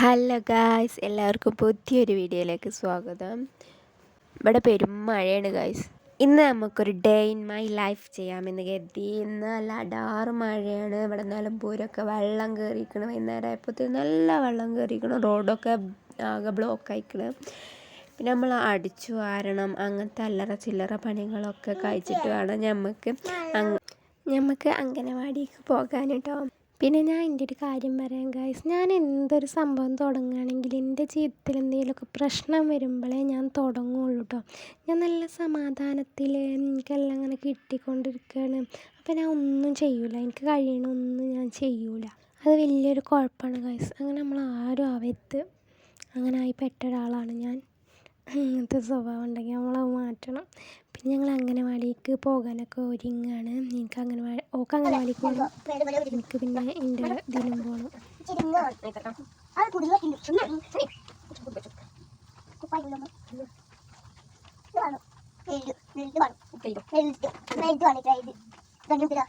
Hello guys എല്ലാവർക്കും പുതിയൊരു വീഡിയോയിലേക്ക് സ്വാഗതം. ഇവിടെ പെരും മഴയാണ് ഗായ്സ്. ഇന്ന് നമുക്കൊരു ഡേ ഇൻ മൈ ലൈഫ് ചെയ്യാമെന്ന് കരുതി. ഇന്ന് നല്ല അടാറ് മഴയാണ്. ഇവിടെ നിലമ്പൂരൊക്കെ വെള്ളം കയറിയിരിക്കണം വൈകുന്നേരം ആയപ്പോഴത്തേക്ക് നല്ല വെള്ളം കയറിയിരിക്കണം റോഡൊക്കെ ആകെ ബ്ലോക്ക് ആയിക്കണം. പിന്നെ നമ്മൾ അടിച്ചു വാരണം. അങ്ങനത്തെ അല്ലറ ചില്ലറ പണികളൊക്കെ കഴിച്ചിട്ട് വേണം ഞമ്മക്ക് ഞമ്മക്ക് അംഗനവാടിക്ക് പോകാൻ കേട്ടോ പിന്നെ ഞാൻ എന്റെ ഒരു കാര്യം പറയാം ഗായ്സ് ഞാൻ എന്തൊരു സംഭവം തുടങ്ങുകയാണെങ്കിൽ എന്റെ ജീവിതത്തിൽ എന്തെങ്കിലുമൊക്കെ പ്രശ്നം വരുമ്പോഴേ ഞാൻ തുടങ്ങുള്ളൂ കേട്ടോ ഞാൻ നല്ല സമാധാനത്തിൽ എനിക്കെല്ലാം അങ്ങനെ കിട്ടിക്കൊണ്ടിരിക്കുകയാണ്. അപ്പോൾ ഞാൻ ഒന്നും ചെയ്യൂല. എനിക്ക് കഴിയണമൊന്നും ഞാൻ ചെയ്യൂല. അത് വലിയൊരു കുഴപ്പമാണ് ഗായ്സ് അങ്ങനെ നമ്മൾ ആരും ആവരുത് അങ്ങനെ ആയി പെട്ട ഒരാളാണ് ഞാൻ. അങ്ങനത്തെ സ്വഭാവം ഉണ്ടെങ്കിൽ നമ്മളത് മാറ്റണം. പിന്നെ ഞങ്ങൾ അംഗനവാടിക്ക് പോകാനൊക്കെ ഒരുങ്ങാണ്. എനിക്ക് അംഗനവാടി ഓക്ക് അംഗനവാടിക്ക് എനിക്ക് പിന്നെ എന്റെ ഇതിനും പോകണം ഇത് വേണം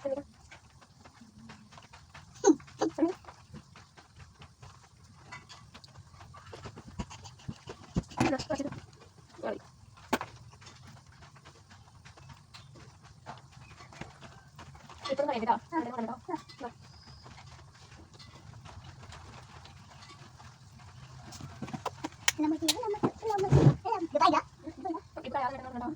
അവിടെ കൊണ്ടോ ഇപ്പം അയാൾ കൊണ്ടോ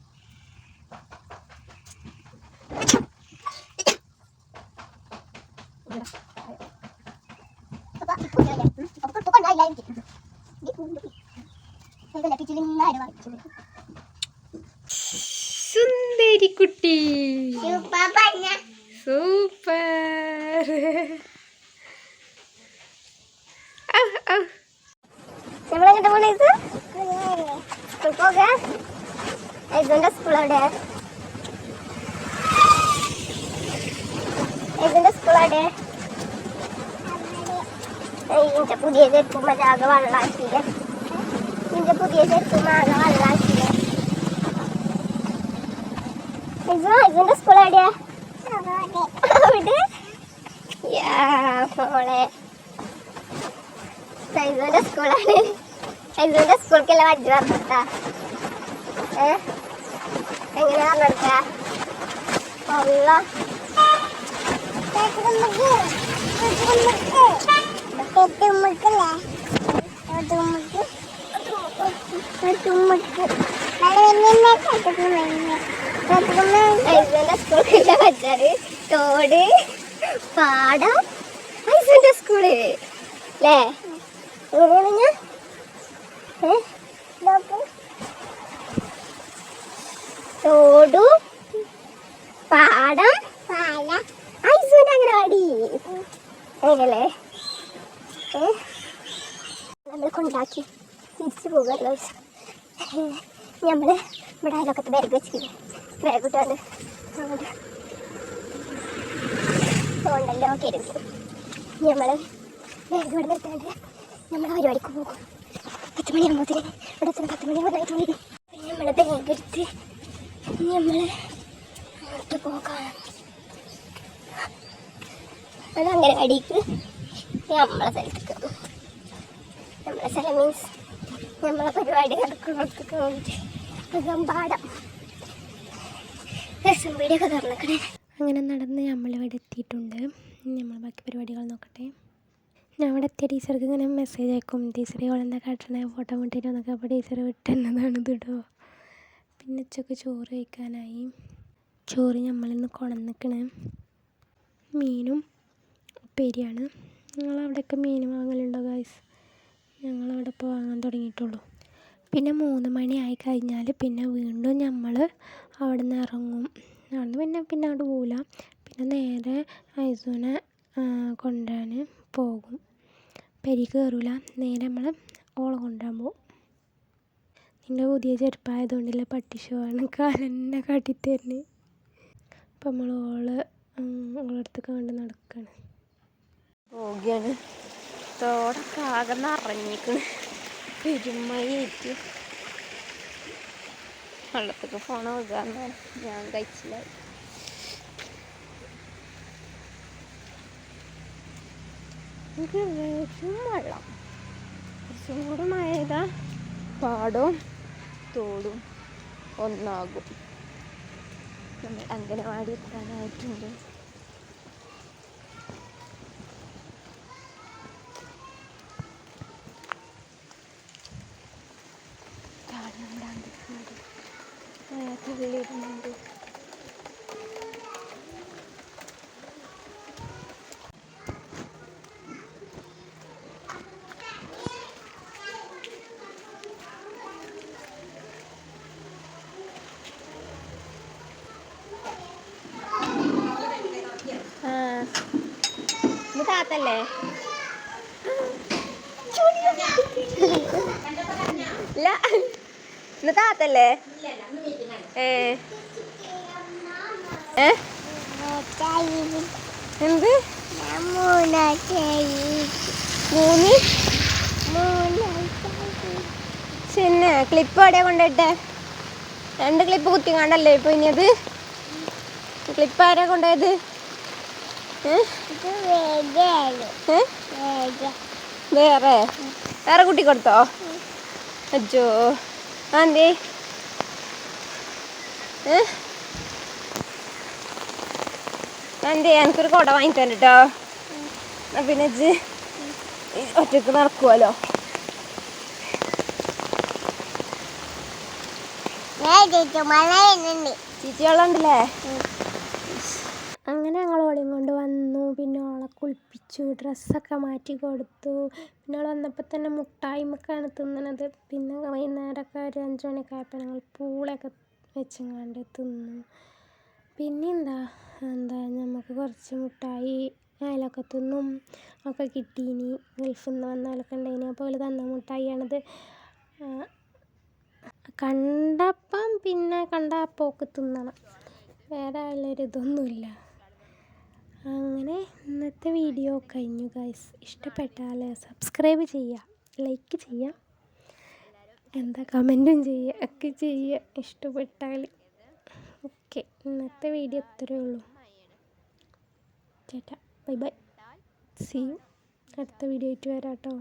സുന്ദരി കുട്ടി സൂപ്പർ. നമ്മളെങ്ങോട്ട് പോണേ ഇത്? സ്കൂൾ പോകാൻ? ഇതിന്റെ സ്കൂൾ അവിടെ? ഇതിന്റെ സ്കൂൾ അവിടെ? ഇതിന്റെ പുതിയ ചെരുപ്പും ആകെ വെള്ളാക്കിയില്ലേ? ഇതിന്റെ പുതിയ ചെരുപ്പും ആകെ വെള്ളാക്കിയില്ലേ? ഇത് ഇതിന്റെ സ്കൂൾ എവിടെയാ മോളെ. സൈസുവിന്റെ സ്കൂളാണ്. സൈസുവിന്റെ സ്കൂൾക്കെല്ലാം വജ്ജ് പറഞ്ഞിട്ടാ ഏ? എങ്ങനെ പറഞ്ഞെടുക്ക അല്ല? ഐസുവിന്റെ സ്കൂളിലുള്ള വജ്ജാറ് തോട് പാടം ഐസുവിന്റെ സ്കൂൾ അല്ലേ എങ്ങനെയാണ് ഞാൻ തോടു പാടം ഐസൂന്റെ അംഗനവാടി അങ്ങനല്ലേ നമ്മൾ കൊണ്ടാക്കി തിരിച്ചു പോകുമല്ലോ നമ്മൾ ഇവിടെ അയലൊക്കത്തെ ബാഗ് വെച്ചില്ലേ ബാഗ് ഇട്ടാണ്ട് അങ്ങോട്ട് പോകണ്ടല്ലോ കരുതി. നമ്മൾ ബാഗ് ഇവിടെ നിർത്താണ്ട് നമ്മൾ പരിപാടിക്ക് പോകും. പത്ത് മണിയാകുമ്പോഴത്തേന് ഇവിടെ എത്തുന്ന പത്ത് മണിയാകുമ്പോഴായിട്ട് നമ്മൾ ബാഗ് എടുത്ത് നമ്മൾ അങ്ങോട്ട് പോകാം. അത് അങ്ങനെ അടിക്ക് നമ്മളെ സ്ഥലത്തേക്ക് നമ്മളെ സ്ഥലം മീൻസ് നമ്മളെ പരിപാടി നടക്കുന്നിടത്തേക്ക് വേണ്ടിയിട്ട് അകമ്പാടം വീടിയൊക്കെ തുറന്നിക്കണേ അങ്ങനെ നടന്ന് നമ്മളിവിടെ എത്തിയിട്ടുണ്ട്. നമ്മൾ ബാക്കി പരിപാടികൾ നോക്കട്ടെ. ഞാൻ അവിടെ എത്തിയ ടീച്ചർക്ക് ഇങ്ങനെ മെസ്സേജ് അയക്കും. ടീച്ചർ ഇവളെന്താ കാട്ടണേ? ഫോട്ടോ വിട്ടിട്ട് എന്നൊക്കെ അപ്പോൾ ടീച്ചർ വിട്ടെന്നതാണ് ഇതിടോ പിന്നെ ഉച്ചയ്ക്ക് ചോറ് കഴിക്കാനായി. ചോറ് നമ്മളിന്ന് കൊണന്നിക്കണേ. മീനും ഉപ്പേരിയാണ്. ഞങ്ങളവിടെയൊക്കെ മീൻ വാങ്ങലുണ്ടോ ഗായ്സ് ഞങ്ങളവിടെ ഇപ്പോൾ വാങ്ങാൻ തുടങ്ങിയിട്ടുള്ളൂ. പിന്നെ മൂന്ന് ആയി കഴിഞ്ഞാൽ പിന്നെ വീണ്ടും നമ്മൾ അവിടെ നിന്ന് ഇറങ്ങും അവിടെ പിന്നെ പിന്നെ അവിടെ പോകില്ല പിന്നെ നേരെ ഐസൂനെ കൊണ്ടുവരാൻ പോകും. പെരിക്ക് കയറില്ല നേരെ നമ്മൾ ഓളെ കൊണ്ടുവരാൻ പോകും. നിന്റെ പുതിയ ചെരുപ്പായതുകൊണ്ടില്ല പട്ടി ഷോ കാലെന്നെ കാട്ടിത്തരണ് അപ്പം നമ്മൾ ഓൾ ഓളടുത്തൊക്കെ കണ്ട് നടക്കുകയാണ് പോവുകയാണ്. തോടൊക്കെ ആകെ നിറഞ്ഞിക്കണ് പെരുമയായിട്ട് വെള്ളത്തൊക്കെ ഫോൺ വെക്കാന്ന് ഞാൻ കഴിച്ചില്ല. എനിക്ക് വിഷം വെള്ളം. കുറച്ചും കൂടെ മഴ ചെയ്താൽ പാടവും തോടും ഒന്നാകും. നമ്മൾ അംഗനവാടി എത്താനായിട്ടുണ്ട്. ഇത് താത്തല്ലേ ഇല്ല. ഇന്ന് താത്തല്ലേ? ഏ. എന്ത്? മൂന്ന്? പിന്നെ ക്ലിപ്പ് എവിടെ കൊണ്ടുപോയിട്ടെ? രണ്ട് ക്ലിപ്പ് കുത്തിക്കാണ്ടല്ലേ ഇപ്പൊ ഇനി അത് ക്ലിപ്പ് ആരാ കൊണ്ടുപോയത്? വേറെ? വേറെ കുട്ടി കൊടുത്തോ? അജ്ജോ. ആന്തേ ആന്തി എനിക്കൊരു കുട വാങ്ങി തന്നെ കേട്ടോ പിന്നെ ഇജ്ജ് ഒറ്റയ്ക്ക് നടക്കുമല്ലോ ചേച്ചി വെള്ളം ഉണ്ടല്ലേ അങ്ങനെ ഞങ്ങൾ ഓളെയും കൊണ്ട് വന്നു. പിന്നെ ഓളെ കുളിപ്പിച്ചു ഡ്രസ്സൊക്കെ മാറ്റി കൊടുത്തു. പിന്നെ ഓൾ വന്നപ്പോൾ തന്നെ മുട്ടായ്മക്കാണ് തിന്നണത്. പിന്നെ വൈകുന്നേരമൊക്കെ ഒരു അഞ്ച് മണിയൊക്കെ ആയപ്പോൾ ഞങ്ങൾ പൂളൊക്കെ വെച്ചങ്ങാണ്ട് തിന്നു. പിന്നെ എന്താ എന്താ നമുക്ക് കുറച്ച് മുട്ടായി അയലൊക്കത്തുനിന്നും ഒക്കെ കിട്ടീനി. ഗൾഫിൽ നിന്ന് വന്നവരൊക്കെ ഉണ്ടായിനി. അപ്പോൾ അവർ തന്ന മുട്ടായിയാണത്. കണ്ടപ്പം പിന്നെ കണ്ട പോക്ക് തിന്നണം. വേറെ ഉള്ളൊരിതൊന്നുമില്ല അങ്ങനെ ഇന്നത്തെ വീഡിയോ കഴിഞ്ഞു ഗൈസ് ഇഷ്ടപ്പെട്ടാൽ സബ്സ്ക്രൈബ് ചെയ്യുക ലൈക്ക് ചെയ്യുക. എന്താ കമന്റും ചെയ്യുക ഒക്കെ ചെയ്യുക ഇഷ്ടപ്പെട്ടാൽ. ഓക്കെ ഇന്നത്തെ വീഡിയോ ഇത്രയേ ഉള്ളൂ. ചേട്ടാ ബൈ ബൈ സി അടുത്ത വീഡിയോ ആയിട്ട് വരാം കേട്ടോ.